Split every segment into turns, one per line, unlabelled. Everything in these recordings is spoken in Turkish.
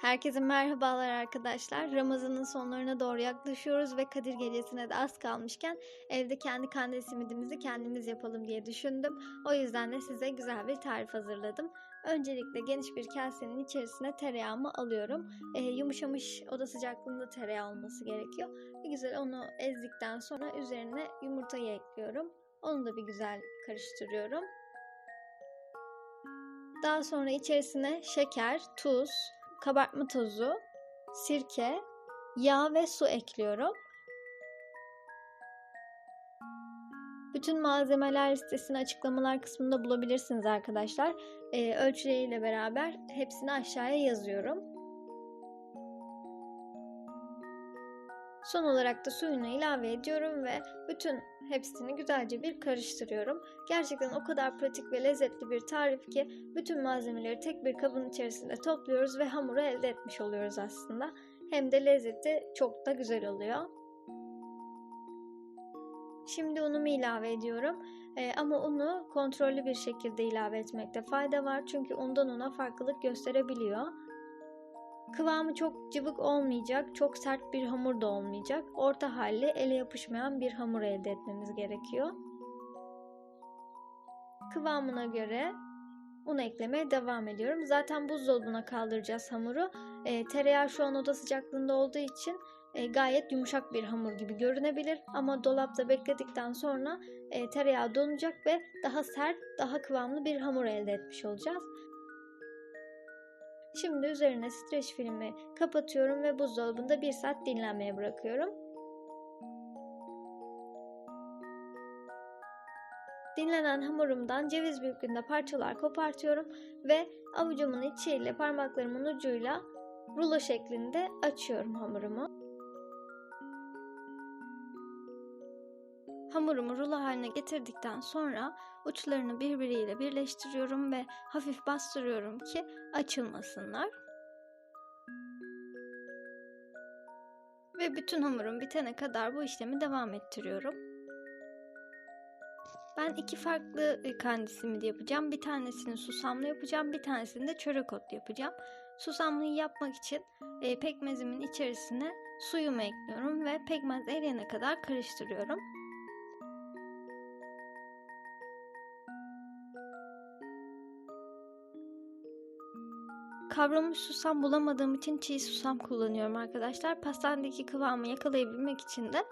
Herkese merhabalar arkadaşlar. Ramazan'ın sonlarına doğru yaklaşıyoruz ve Kadir Gecesi'ne de az kalmışken evde kendi kandil simidimizi kendimiz yapalım diye düşündüm. O yüzden de size güzel bir tarif hazırladım. Öncelikle geniş bir kasenin içerisine tereyağımı alıyorum. Ee, yumuşamış oda sıcaklığında tereyağı olması gerekiyor. Bir güzel onu ezdikten sonra üzerine yumurtayı ekliyorum. Onu da bir güzel karıştırıyorum. Daha sonra içerisine şeker, tuz, kabartma tozu, sirke, yağ ve su ekliyorum. Bütün malzemeler listesini açıklamalar kısmında bulabilirsiniz arkadaşlar. Ee, ölçüleriyle beraber hepsini aşağıya yazıyorum. Son olarak da suyunu ilave ediyorum ve bütün hepsini güzelce bir karıştırıyorum. Gerçekten o kadar pratik ve lezzetli bir tarif ki bütün malzemeleri tek bir kabın içerisinde topluyoruz ve hamuru elde etmiş oluyoruz aslında. Hem de lezzeti çok da güzel oluyor. Şimdi unumu ilave ediyorum. Ee, ama unu kontrollü bir şekilde ilave etmekte fayda var. Çünkü undan una farklılık gösterebiliyor. Kıvamı çok cıvık olmayacak, çok sert bir hamur da olmayacak. Orta halli, ele yapışmayan bir hamur elde etmemiz gerekiyor. Kıvamına göre un eklemeye devam ediyorum. Zaten buzdolabına kaldıracağız hamuru. E, tereyağı şu an oda sıcaklığında olduğu için e, gayet yumuşak bir hamur gibi görünebilir. Ama dolapta bekledikten sonra e, tereyağı donacak ve daha sert, daha kıvamlı bir hamur elde etmiş olacağız. Şimdi üzerine streç filmi kapatıyorum ve buzdolabında bir saat dinlenmeye bırakıyorum. Dinlenen hamurumdan ceviz büyüklüğünde parçalar kopartıyorum ve avucumun içiyle parmaklarımın ucuyla rulo şeklinde açıyorum hamurumu. Hamurumu rulo haline getirdikten sonra uçlarını birbiriyle birleştiriyorum ve hafif bastırıyorum ki açılmasınlar. Ve bütün hamurum bitene kadar bu işlemi devam ettiriyorum. Ben iki farklı kandi simidi yapacağım. Bir tanesini susamlı yapacağım, bir tanesini de çörek otlu yapacağım. Susamlıyı yapmak için pekmezimin içerisine suyumu ekliyorum ve pekmez eriyene kadar karıştırıyorum. Kavrulmuş susam bulamadığım için çiğ susam kullanıyorum arkadaşlar. Pastanedeki kıvamı yakalayabilmek için de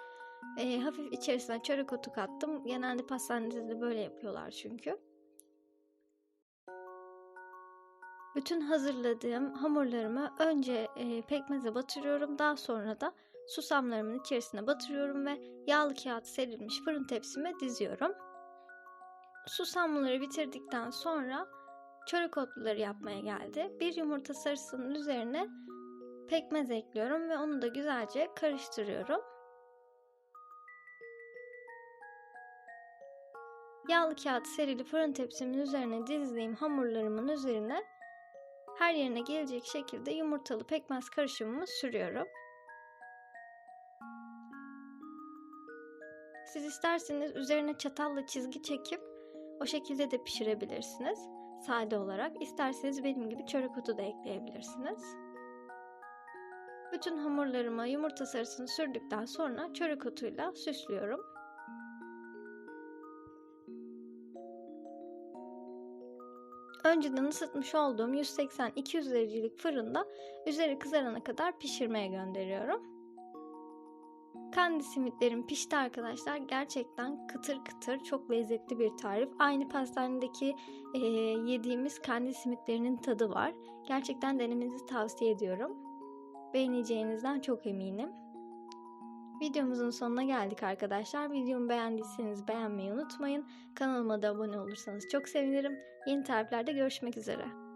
e, hafif içerisine çörek otu kattım. Genelde pastanede de böyle yapıyorlar çünkü. Bütün hazırladığım hamurlarımı önce e, pekmeze batırıyorum. Daha sonra da susamlarımın içerisine batırıyorum ve yağlı kağıt serilmiş fırın tepsime diziyorum. Susamları bitirdikten sonra çörek otluları yapmaya geldi. Bir yumurta sarısının üzerine pekmez ekliyorum ve onu da güzelce karıştırıyorum. Yağlı kağıt serili fırın tepsimin üzerine dizdiğim hamurlarımın üzerine her yerine gelecek şekilde yumurtalı pekmez karışımımı sürüyorum. Siz isterseniz üzerine çatalla çizgi çekip o şekilde de pişirebilirsiniz sade olarak. İsterseniz benim gibi çörek otu da ekleyebilirsiniz. Bütün hamurlarıma yumurta sarısını sürdükten sonra çörek otuyla süslüyorum. Önceden ısıtmış olduğum 180-200 derecelik fırında üzeri kızarana kadar pişirmeye gönderiyorum. Kandi simitlerim pişti arkadaşlar. Gerçekten kıtır kıtır çok lezzetli bir tarif. Aynı pastanedeki e, yediğimiz kandi simitlerinin tadı var. Gerçekten denemenizi tavsiye ediyorum. Beğeneceğinizden çok eminim. Videomuzun sonuna geldik arkadaşlar. Videomu beğendiyseniz beğenmeyi unutmayın. Kanalıma da abone olursanız çok sevinirim. Yeni tariflerde görüşmek üzere.